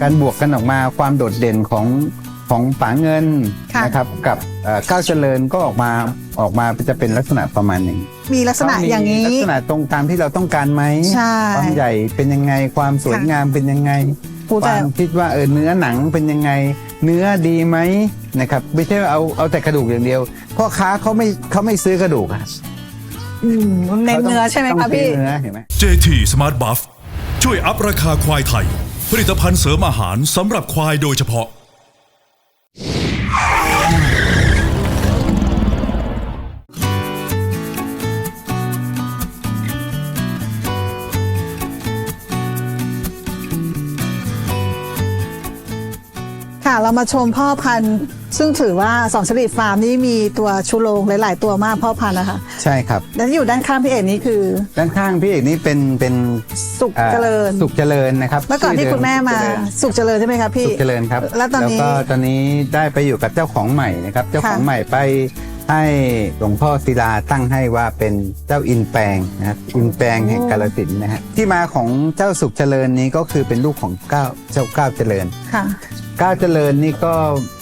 การบวกกันออกมาความโดดเด่นของของป๋าเงินค่ะนะครับกับเอ่อก้าวเจริญก็ออกมาออกมาจะเป็นลักษณะประมาณหนึ่งมีลักษณะก็มีอย่างนี้ ลักษณะตรงตามที่เราต้องการไหมใช่ ความใหญ่เป็นยังไงความสวยค่ะงามเป็นยังไงโอ้คแต่วามคิดว่าเออเนื้อหนังเป็นยังไง เนื้อดีไหมนะครับไม่ใช่ว่าเอาเอาแต่กระดูกอย่างเดียวพ่อค้าเขาไม่เขาไม่ซื้อกระดูกอะอืมเน้นเนื้อใช่ไหมต้คะงพี่ เนื้อเห็นไหม JT Smart Buff ช่วยอัพราคาควายไทย ผลิตภัณฑ์เสริมอาหารสำหรับควายโดยเฉพาะ ค่ะ เรามาชมพ่อพันธุ์ ซึ่งถือว่าสองชลิดฟาร์มนี่มีตัวชูโรงหลาย ๆ ตัวมากพ่อพันธุ์นะคะใช่ครับและที่อยู่ด้านข้างพี่เอกนี่คือ ด้านข้างพี่เอกนี่เป็นเป็นสุขอ่อเจริญ สุขเจริญนะครับเมื่อก่อนที่ชื่คุณแม่มาสุขเจริญสุขเจริญใช่ไหมคะพี่สุขเจริญครับแล้วตอนนี้ก็ตอนนี้ได้ไปอยู่กับเจ้าของใหม่นะครับ เจ้าของค่ะใหม่ไป ให้หลวงพ่อศิลาตั้งให้ว่าเป็นเจ้าอินแปลงนะครับอินแปลงแห่งกาลสินธุ์นะฮะที่มาของเจ้าสุขเจริญนี้ก็คือเป็นลูกของเก้าเจ้าเก้าเจริญ ค่ะเก้าเจริญนี่ก็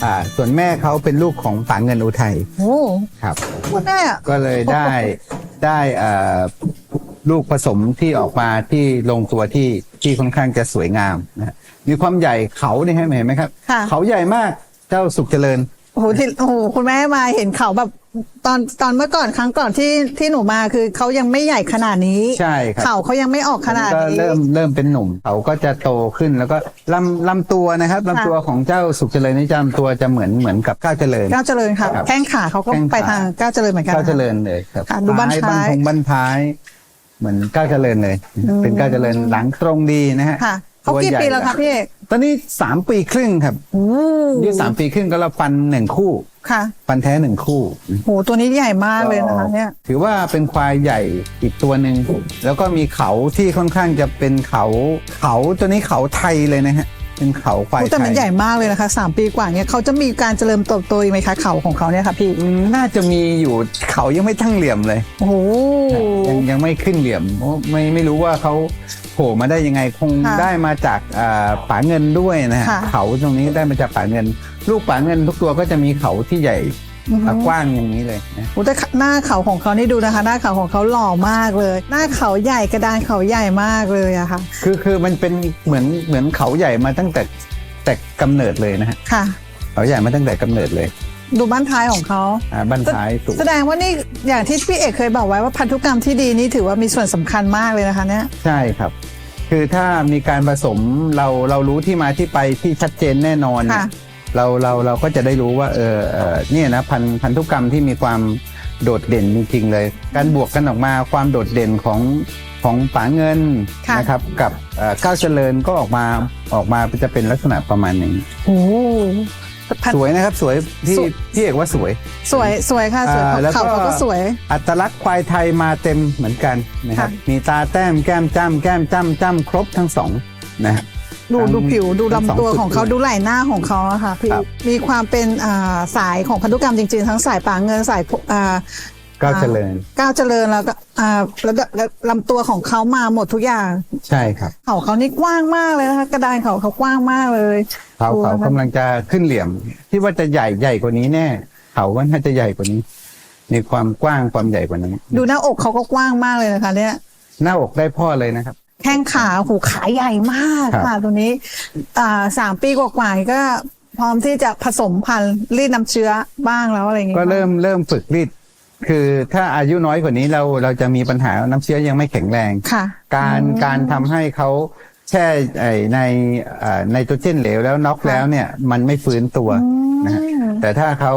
อ่าส่วนแม่เขาเป็นลูกของป๋าเงินอุทัยโอ้ครับ คุณแม่ก็เลยได้ได้อ่าลูกผสมที่ออกมาที่ลงตัวที่ที่ค่อนข้างจะสวยงามนะฮะมีความใหญ่เขาเนี่ยเห็นไหมครับ ค่ะ เขาใหญ่มากเจ้าสุขเจริญ โอ้โหที่โอ้โหคุณแม่มาเห็นเขาแบบตอนตอนเมื่อก่อนครั้งก่อนที่ที่หนูมาคือเขายังไม่ใหญ่ขนาดนี้ ใช่ครับ เขาเขายังไม่ออกขนาดก็นี้เริ่มเริ่มเป็นหนุ่มเขาก็จะโตขึ้นแล้วก็ลำลำตัวนะครับลำตัวของเจ้าสุขเจริญนี่จะลำตัวจะเหมือนเหมือนกับก้าวเจริญ ก้าวเจริญค่ะครับแข้งขาเขาก็แข้งขา ไปทางก้าวเจริญเหมือนกันก้าวนะเจคะริญเลยครับค่ะดูบั้นท้ายบั้นพงบั้นท้าย เหมือนก้าวเจริญเลยเป็นก้าวเจริญหลังตรงดีนะฮะ ค่ะ เขาตัวกี่ใหญ่ปีแล้วคะพี่เอกตอนนี้สามปีครึ่งครับโอ้อายุสามปีครึ่งก็เราฟันหนึ่งคู่ ค่ะ ฟันแท้หนึ่งคู่โหตัวนี้ใหญ่มากเลยนะคะเนี่ย ถือว่าเป็นควายใหญ่อีกตัวหนึ่งแล้วก็มีเขาที่ค่อนข้างจะเป็นเขาเขาตัวนี้เขาไทยเลยนะฮะเป็นเขาควายโอ้แต่ไทมันยใหญ่มากเลยนะคะสามปีกว่าเนี่ยเขาจะมีการเจริญเติบโตอีกไหมคะเขาของเขาเนี่ยค่ะพี่อืมน่าจะมีอยู่เขายังไม่ทั้งเหลี่ยมเลยโอ้โหยังยังไม่ขึ้นเหลี่ยมเพราะไม่ไม่รู้ว่าเขา โผล่มาได้ยังไงคงค่ะได้มาจากอ่าป๋าเงินด้วยนะฮะค่ะ เขาตรงนี้ได้มาจากป๋าเงิน ลูกป๋าเงินทุกตัวก็จะมีเขาที่ใหญ่อือฮึกว้างอย่างนี้เลยนะโอ้แต่หน้าเขาของเขานี่ดูนะคะ หน้าเขาของเขาหล่อมากเลย หน้าเขาใหญ่กระดานเขาใหญ่มากเลยอะค่ะ คือคือมันเป็นเหมือนเหมือนเขาใหญ่มาตั้งแต่แต่กำเนิดเลยนะฮะค่ะ เขาใหญ่มาตั้งแต่กำเนิดเลยดูบ้านท้ายของเขา อ่าบ้านท้ายสูงแสดงว่านี่อย่างที่พี่เอกเคยบอกไว้ว่าพันธุกรรมที่ดีนี่ถือว่ามีส่วนสำคัญมากเลยนะคะเนี่ย ใช่ครับ คือถ้ามีการผสมเราเรารู้ที่มาที่ไปที่ชัดเจนแน่นอนเนี่ยค่ะ เราเราเราก็จะได้รู้ว่าเออเออเนี่ยนะพันพันธุกรรมที่มีความโดดเด่นจริงๆเลย การบวกกันออกมาความโดดเด่นของของป๋าเงินค่ะ นะครับกับเอ่อก้าวเจริญก็ออกมาออกมาจะเป็นลักษณะประมาณหนึ่ง โอ้พัน สวยนะครับสวยที่สวยพี่เอกว่าสวย สวยสวยค่ะสวยอ่าแล้วก็เขาเขาก็สวย อัตลักษณ์ควายไทยมาเต็มเหมือนกันนะครับค่ะมีตาแต้มแก้มจ้ำแก้มจ้ำจ้ำครบทั้งสองนะฮะดูทั้งดูผิวดูทั้งสองลำตัวจุดของเขาเลยดูไหล่หน้าของเขาอะค่ะพี่ครับมีความเป็นอ่าสายของพันธุกรรมจริงๆ ทั้งสายป่าเงินสายอ่าก้าวเจริญก้าวเจริญแล้วก็อ่าแล้วก็แล้วลำตัวของเขามาหมดทุกอย่าง ใช่ครับเขาเขานี่กว้างมากเลยนะคะกระดานเขาเขากว้างมากเลย เขาตัวเขามันกำลังจะขึ้นเหลี่ยม ที่ว่าจะใหญ่ใหญ่กว่านี้แน่ เขาว่าน่าจะใหญ่กว่านี้มีความกว้างความใหญ่กว่านี้ดูหน้าอกเขาก็กว้างมากเลยนะคะ เนี่ย หน้าอกได้พ่อเลยนะครับ แข้งขาหูขาใหญ่มากครับค่ะตัวนี้อ่าสามปีกว่าๆก็พร้อมที่จะผสมพันธุ์รีดน้ำเชื้อบ้างแล้วอะไรอย่างเงี้ยก็เริ่มเริ่มฝึกรีดคือถ้าอายุน้อยกว่านี้เราเราจะมีปัญหาน้ำเชื้อยังไม่แข็งแรง ค่ะ การการทำให้เขา แช่ไอ้ในไนโตรเจนเหลวแล้วน็อกแล้วเนี่ยมันไม่ฟื้นตัวนะฮะแต่ถ้าเขา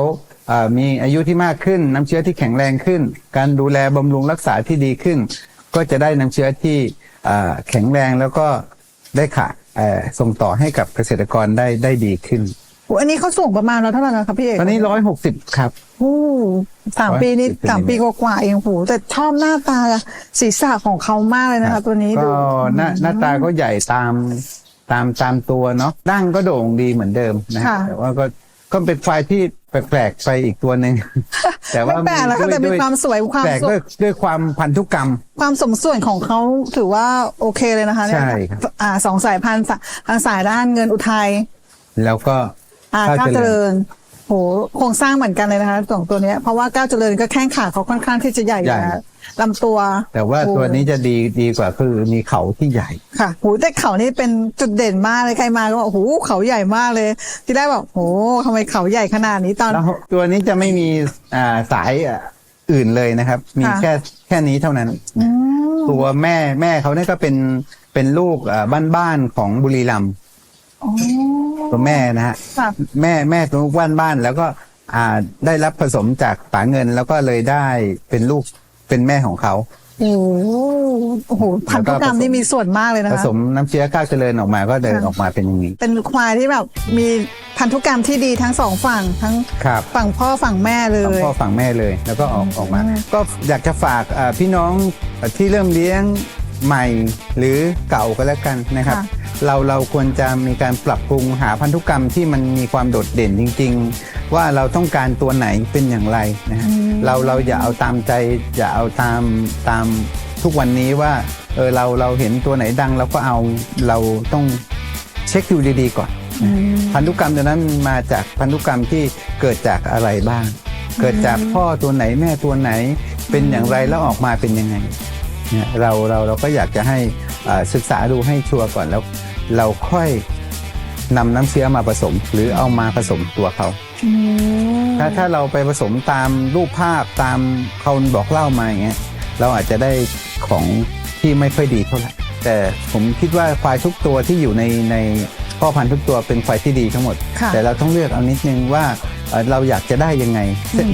เอ่อมีอายุที่มากขึ้นน้ำเชื้อที่แข็งแรงขึ้น การดูแลบำรุงรักษาที่ดีขึ้น ก็จะได้น้ำเชื้อที่เอ่อแข็งแรงแล้วก็ได้ค่ะเอ่อส่งต่อให้กับเกษตรกรได้ได้ดีขึ้นโอ้อันนี้เขาสูงประมาณเราเท่าไหร่นะครับพี่เอกตอนนี้ร้อยหกสิบครับ โอ้สามปีนี่110สามปีกว่าๆเองโหแต่ชอบหน้าตาศีรษะของเขามากเลยนะคะตัวนี้ก็ดูหน้าหน้าตาก็ใหญ่ตามตามตามตัวเนาะดั้งก็โด่งดีเหมือนเดิมนะฮะแต่ว่าก็ก็เป็นควายที่แปลกๆไปอีกตัวหนึ่งแต่ว่าไม่แปลกหรอกค่ะแต่มีความสวยความแปลกสวยด้วยด้วยความพันธุกรรม ความสมส่วนของเขาถือว่าโอเคเลยนะคะเนี่ยใช่ครับ อ่าสองสายพันธุ์สะทางสายด้านเงินอุทัย แล้วก็ อ่าข้าวก้าวเจเจริริญญโหโครงสร้างเหมือนกันเลยนะคะสองตัวเนี้ยเพราะว่าก้าวเจริญก็แข้งขาเขาค่อนข้างที่จะใหญ่ใหญ่ นะลำตัวแต่ว่าโอ้ตัวนี้จะดีดีกว่าคือมีเขาที่ใหญ่ ค่ะหูแต่เขานี่เป็นจุดเด่นมากเลยใครมาก็บอกโอ้โหเขาใหญ่มากเลย ที่แรกบอกโอ้ทำไมเขาใหญ่ขนาดนี้ตอน แล้วตัวนี้จะไม่มีอ่าสายอะอื่นเลยนะครับ มีค่ะ แค่แค่นี้เท่านั้น อืมตัวแม่แม่เขาเนี่ยก็เป็นเป็นลูกบ้านๆของบุรีรัมย์ อ๋อ ตัวแม่นะฮะค่ะ แม่แม่ตัวบ้านบ้านๆแล้วก็อ่าได้รับผสมจากป๋าเงินแล้วก็เลยได้เป็นลูกเป็นแม่ของเขาโอ้โหโอ้โหพันธุกรรมนี่มีส่วนมากเลยนะผคะ สมน้ำเชื้อก้าวเจริญออกมาก็เดินค่ะ ออกมาเป็นอย่างนี้เป็นควายที่แบบมีพันธุกรรมที่ดีทั้งสองฝั่งทั้งครับ ฝั่งพ่อฝั่งแม่เลฝั่งย พ่อฝั่งแม่เลยแล้วก็ออกออกมาอืมก็อยากจะฝากอ่าพี่น้องที่เริ่มเลี้ยง ใหม่หรือเก่าก็แล้วกันนะครับเราเราควรจะมีการปรับปรุงหาพันธุกรรมที่มันมีความโดดเด่นจริง ๆ ว่าเราต้องการตัวไหนเป็นอย่างไรนะฮะเราเราอย่าเอาตามใจอย่าเอาตามตามทุกวันนี้ว่าเออเราเราเห็นตัวไหนดังเราก็เอาเราต้องเช็คดูดีๆก่อนพันธุกรรมตัวนั้นมาจากพันธุกรรมที่เกิดจากอะไรบ้าง เกิดจากพ่อตัวไหนแม่ตัวไหนเป็นอย่างไรแล้วออกมาเป็นยังไง เนี่ยเราเราเราก็อยากจะให้อ่าศึกษาดูให้ชัวร์ก่อนแล้ว เราค่อยนำน้ำเชื้อมาผสม หรือเอามาผสมตัวเขาอืมถ้าถ้าเราไปผสมตามรูปภาพตามเขาบอกเล่ามาอย่างเงี้ยเราอาจจะได้ของที่ไม่ค่อยดีเท่าไหร่แต่ผมคิดว่าควายทุกตัวที่อยู่ในในพ่อพันธุ์ทุกตัวเป็นควายที่ดีทั้งหมดค่ะแต่เราต้องเลือกเอานิดนึงว่าเอ่อเราอยากจะได้ยังไง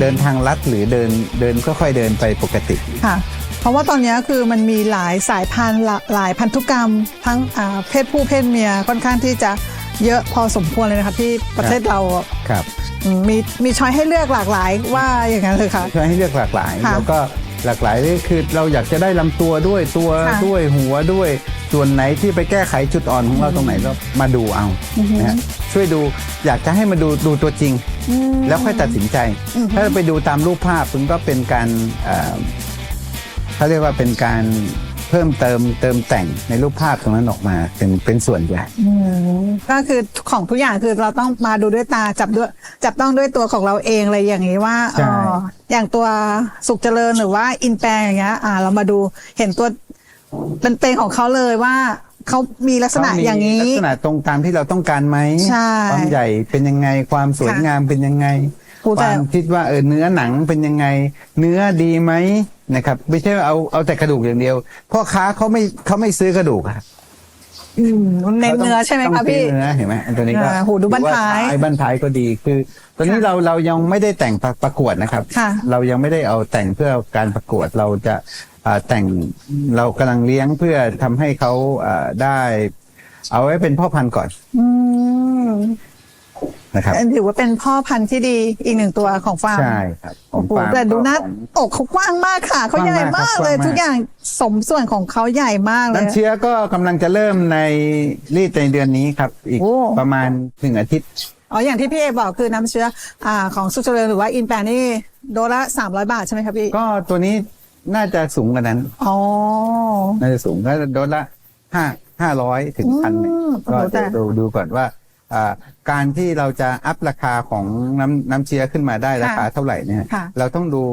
เดินทางลัดหรือเดินเดินก็ค่อยๆเดินไปปกติค่ะเพ ราะว่าตอนนี้คือมันมีหลายสายพันธุ์หลาหลายพันธุกรรม ทั้งอ่าเพศผู้เพศเมียค่อนข้างที่จะเยอะพอสมควรเลยนะคะที่ประเทศเราอะครับอืมมีมีช้อยให้เลือกหลากหลายว่าอย่างนั้นเลยค่ะช่วยให้เลือกหลากหลายค่ะแล้วก็หลากหลายนี่คือเราอยากจะได้ลำตัวด้วยตัวค่ะด้วยหัวด้วยส่วนไหนที่ไปแก้ไขจุดอ่อนของเราตรงไหนก็มาดูเอานะฮะช่วยดูอยากจะให้มาดูดูตัวจริงอืมแล้วค่อยตัดสินใจอือฮึถ้าไปดูตามรูปภาพมันก็เป็นการ เอ่อเขาเรียกว่าเป็นการเพิ่มเติมเติมแต่งในรูปภาพตรงนั้นออกมาเป็นเป็นส่วนใหญ่อืมก็คือของทุกอย่างคือเราต้องมาดูด้วยตาจับด้วยจับต้องด้วยตัวของเราเองเลยอย่างนี้ว่าใช่เอ่ออย่างตัวสุขเจริญหรือว่าอินแปลงอย่างเงี้ยอ่า เรามาดูเห็นตัวเป็นเป็นของเขาเลยว่าเขามีลักษณะเขมีอย่างนี้ ลักษณะตรงตามที่เราต้องการไหมใช่ความใหญ่เป็นยังไงความสวยค่ะงามเป็นยังไงโอ้คแต่วามคิดว่าเออเนื้อหนังเป็นยังไง เนื้อดีไหม นะครับไม่ใช่ว่าเอาเอาแต่กระดูกอย่างเดียวพ่อค้าเขาไม่เขาไม่ซื้อกระดูกอะอืมเน้นเนื้อใช่ไหมต้คะงซื้พี่เนื้อเห็นไหมอันตัวนี้ก็อ่าโหดูบั้นท้ายไอ้บั้นท้ายก็ดีคือ ตอนนี้ค่ะเราเรายังไม่ได้แต่งประประกวดนะครับค่ะเรายังไม่ได้เอาแต่งเพื่อการประกวดเราจะอ่าแต่งเรากำลังเลี้ยงเพื่อทำให้เขาอ่าได้ เอาไว้เป็นพ่อพันธุ์ก่อนอืม นะครับถือว่าเป็นพ่อพันธุ์ที่ดีอีกหนึ่งตัวของฟาร์มใช่ครับโอ้โหของฟาร์มแต่ดูหน้าของอกเขากว้างมากค่ะเขาใหญ่มากเลยกว้างมากครับทุกอย่างสมส่วนของเขาใหญ่มากเลยน้ำเชื้อก็กำลังจะเริ่มในรีดในเดือนนี้ครับ อีกโอ้ประมาณหนึ่งอาทิตย์อ๋ออย่างที่พี่เอบอกคือน้ำเชื้ออ่าของสุขเจริญหรือว่าอินแปลนี่โดสละสามร้อยบาทใช่ไหมครับพี่ก็ตัวนี้น่าจะสูงกว่านั้นอ๋อน่าจะสูงก็โดนละห้าห้าร้อยถึงพันหนึ่งอืมก็โอ้โหแต่จะดูดูก่อนว่าอ่า การที่เราจะอัพราคาของน้ำน้ำเชื้อขึ้นมาได้ราคาเท่าไหร่เนี่ย ค่ะ เราต้องดู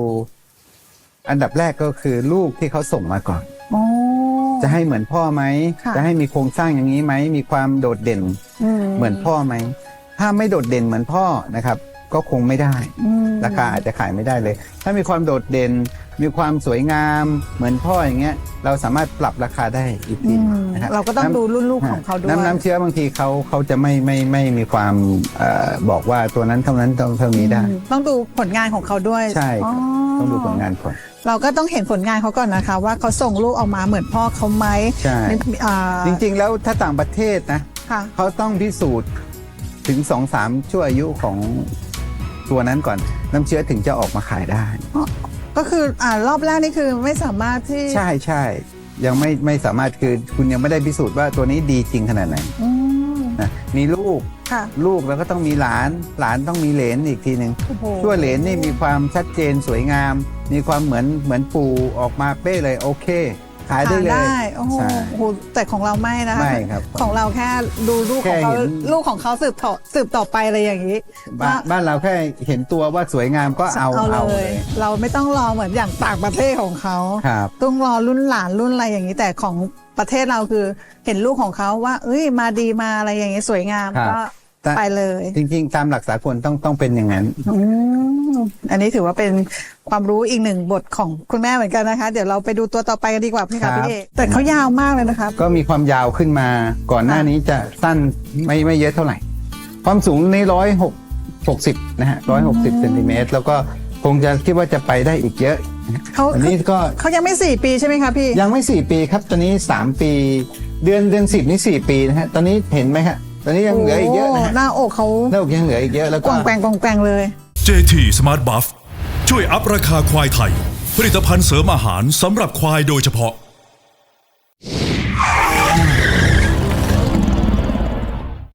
อันดับแรกก็คือลูกที่เขาส่งมาก่อนอ๋อจะให้เหมือนพ่อไหมค่ะ จะให้มีโครงสร้างอย่างนี้ไหมมีความโดดเด่นเหมือนพ่อไหมถ้าไม่โดดเด่นเหมือนพ่อนะครับ ก็คงไม่ได้อืมราคาอาจจะขายไม่ได้เลย ถ้ามีความโดดเด่น มีความสวยงามเหมือนพ่ออย่างเงี้ยเราสามารถปรับราคาได้อีกทีอืมนะครับเราก็ต้องน้ำดูรุ่นลูกของเขาด้วยน้ำน้ำเชื้อบางทีเขาเขาจะไม่ไม่ไม่มีความเออบอกว่าตัวนั้นเท่านั้นเท่าเท่านี้ได้อืมต้องดูผลงานของเขาด้วยใช่ครับต้องดูผลงานก่อนเราก็ต้องเห็นผลงานเขาก่อนนะคะ ว่าเขาส่งลูกออกมาเหมือนพ่อเขาไหมใช่อ่าจริงๆ แล้วถ้าต่างประเทศนะค่ะเขาต้องพิสูจน์ถึงสองสามชั่วอายุของตัวนั้นก่อน น้ำเชื้อถึงจะออกมาขายได้ ก็คืออ่ารอบแรกนี่คือไม่สามารถที่ใช่ใช่ยังไม่ไม่สามารถคือคุณยังไม่ได้พิสูจน์ว่าตัวนี้ดีจริงขนาดไหนอืมนะมีลูกค่ะลูกแล้วก็ต้องมีหลาน หลานต้องมีเหลนอีกทีหนึ่งโอ้โหชั่วเหลนนี่มีความชัดเจนสวยงาม มีความเหมือนเหมือนปูออกมาเป๊ะเลยโอเค ขายได้เลยทานได้โอ้โหใช่ โอ้โหแต่ของเราไม่นะคะไม่ครับของเราแค่ดูลูกของเขาแค่เห็น ลูกของเขาสืบต่อสืบต่อไปอะไรอย่างนี้บ้านบ้านเราแค่เห็นตัวว่าสวยงามก็เอาเอาเอาเลเลย ย เราไม่ต้องรอเหมือนอย่างต่างประเทศของเขา ครับ ต้องรอรุ่นหลานรุ่นอะไรอย่างนี้แต่ของประเทศเราคือเห็นลูกของเขาว่า เอ้ยมาดีมาอะไรอย่างนี้สวยงามครับ ก็แต่ ไปเลย จริงๆ ตามหลักสากลต้องต้องเป็นอย่างนั้นอืมอันนี้ถือว่าเป็นความรู้อีกหนึ่งบทของคุณแม่เหมือนกันนะคะ เดี๋ยวเราไปดูตัวต่อไปกันดีกว่าพี่ครัคะบพี่เอกแต่เขายาวมากเลยนะครับ ก็มีความยาวขึ้นมาก่อนหน้านี้จะสั้นไม่ไม่เยอะเท่าไหร่ ความสูงในร้อยหกหกสิบนะฮะร้อยหกสิบเซนติเมตรแล้วก็คงจะคิดว่าจะไปได้อีกเยอะเขาอันนี้ก็เขายังไม่สี่ปีใช่ไหมคะพี่ ยังไม่4ปีครับตอนนี้3ปี เดือนเดือนสิบนี่4ปีนะฮะตอนนี้เห็นไหมฮะ ตอนนี้ยังเหลืออีกเยอะนะฮะหน้าอกเขาโลกยังเหลืออีกเยอะแล้วกก็ วางแกว่งกวางแกว่งเลย JT Smart Buff ช่วยอัพราคาควายไทย ผลิตภัณฑ์เสริมอาหารสำหรับควายโดยเฉพาะ